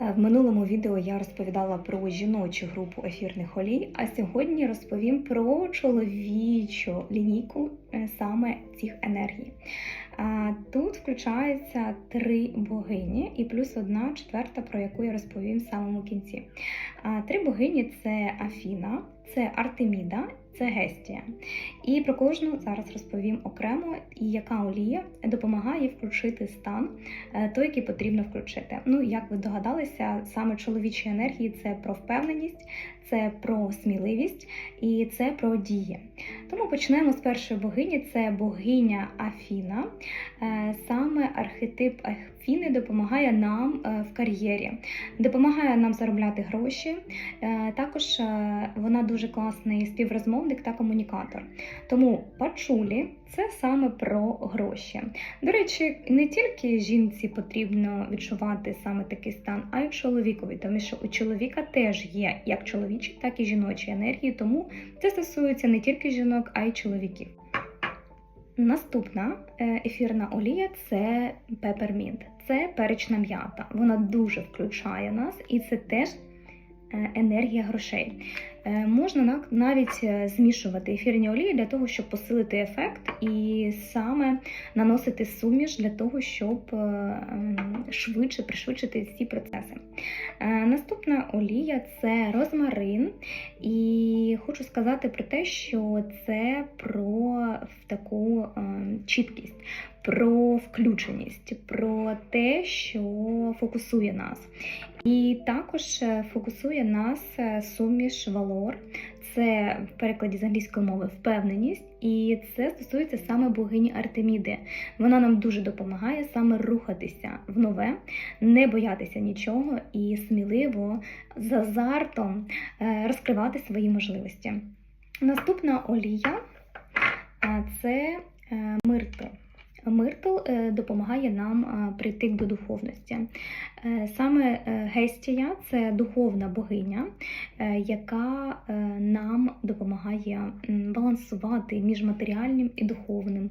Е, В минулому відео я розповідала про жіночу групу ефірних олій, а сьогодні розповім про чоловічу лінійку е, саме цих енергій. Тут включається три богині і плюс одна четверта, про яку я розповім в самому кінці. Три богині це Афіна, це Артеміда, це Гестія. І про кожну зараз розповім окремо, і яка олія допомагає включити стан е, той, який потрібно включити. Ну, як ви догадалися, саме чоловічі енергії це про впевненість, це про сміливість і це про дії. Тому почнемо з першої богині. Це богиня Афіна. Е, Саме архетип Афіни допомагає нам е, в кар'єрі, допомагає нам заробляти гроші. Е, Також е, вона дуже класний співрозмовник та комунікатор. Тому пачулі це саме про гроші. До речі, не тільки жінці потрібно відчувати саме такий стан, а й чоловікові, тому що у чоловіка теж є як чоловічі, так і жіночі енергії, тому це стосується не тільки жінок, а й чоловіків. Наступна ефірна олія це пепермінт. Це перечна м'ята. Вона дуже включає нас, і це теж е, енергія грошей. Е, Можна навіть е, змішувати ефірні олії для того, щоб посилити ефект, і саме наносити суміш для того, щоб е, швидше пришвидшити ці процеси. Наступна олія це розмарин. І хочу сказати про те, що це про таку чіткість, про включеність, про те, що фокусує нас. І також фокусує нас суміш валор. Це в перекладі з англійської мови впевненість, і це стосується саме богині Артеміди. Вона нам дуже допомагає саме рухатися в нове, не боятися нічого і сміливо з азартом е, розкривати свої можливості. Наступна олія це е, миртл. Е, допомагає нам прийти до духовності. Е, Саме е, Гестія це духовна богиня, е, яка е, нам допомагає балансувати між матеріальним і духовним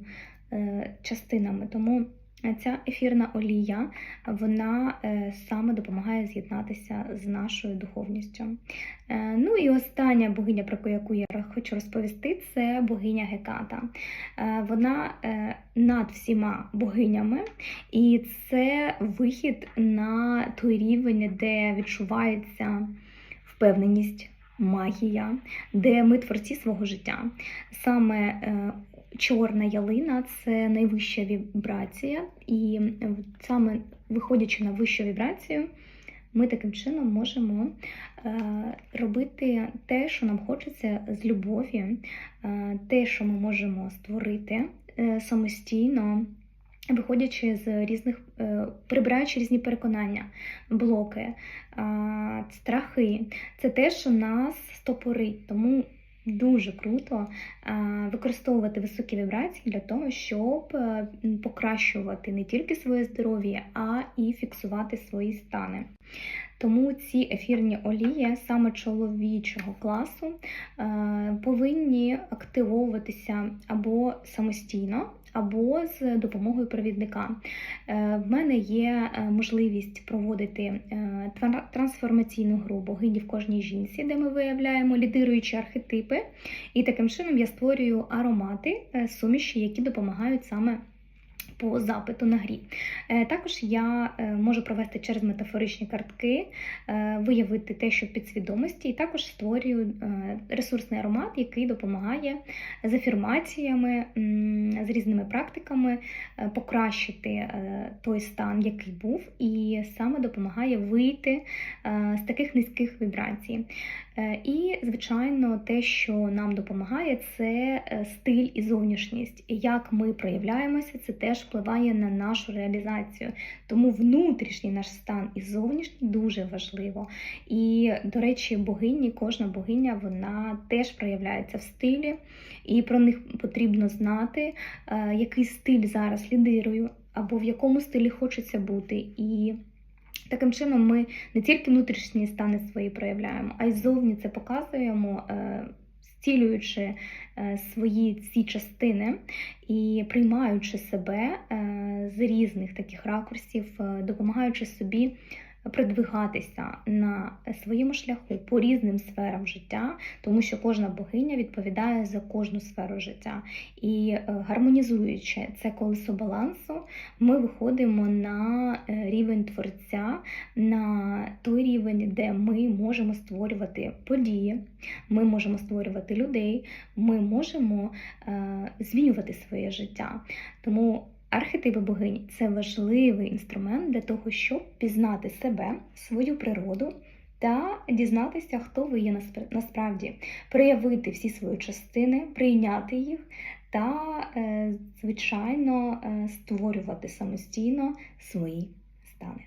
е, частинами. Тому е, ця ефірна олія вона е, саме допомагає з'єднатися з нашою духовністю. Е, Ну і остання богиня, про яку я хочу розповісти, це богиня Геката. Е, Вона над всіма богинями, і це вихід на той рівень, де відчувається впевненість, магія, де ми творці свого життя. Саме чорна ялина це найвища вібрація, і саме виходячи на вищу вібрацію, ми таким чином можемо е, робити те, що нам хочеться з любові, е, те, що ми можемо створити е, самостійно, виходячи з різних, прибираючи різні переконання, блоки, страхи. Це те, що нас стопорить. Тому Дуже круто використовувати високі вібрації для того, щоб е, покращувати не тільки своє здоров'я, а і фіксувати свої стани. Тому ці ефірні олії саме чоловічого класу е, повинні активовуватися або самостійно, або з допомогою провідника. Е, В мене є е, можливість проводити е, трансформаційну гру богині в кожній жінці, де ми виявляємо лідируючі архетипи, і таким чином я створюю аромати, суміші, які допомагають саме. По запиту на грі. Е, Також я е, можу провести через метафоричні картки, е, виявити те, що в підсвідомості, і також створюю ресурсний аромат, який допомагає з афірмаціями, з різними практиками покращити той стан, який був, і саме допомагає вийти з таких низьких вібрацій. Е, І, звичайно, те, що нам допомагає, це е, стиль і зовнішність. Як ми проявляємося, це теж впливає на нашу реалізацію. Тому внутрішній наш стан і зовнішній дуже важливо. І, до речі, богині, кожна богиня, вона теж проявляється в стилі, і про них потрібно знати, е, який стиль зараз лідирую, або в якому стилі хочеться бути. І Таким чином, ми не тільки внутрішні стани свої проявляємо, а й зовні це показуємо, е, зцілюючи е, свої ці частини і приймаючи себе е, з різних таких ракурсів, допомагаючи собі продвигатися на своєму шляху по різним сферам життя, тому що кожна богиня відповідає за кожну сферу життя. І е, гармонізуючи це колесо балансу, ми виходимо на е, рівень творця, на той рівень, де ми можемо створювати події, ми можемо створювати людей, ми можемо е, змінювати своє життя. Тому архетипи богинь це важливий інструмент для того, щоб пізнати себе, свою природу. Та дізнатися, хто ви є насправді, проявити всі свої частини, прийняти їх та, е, звичайно, е, створювати самостійно свої стани.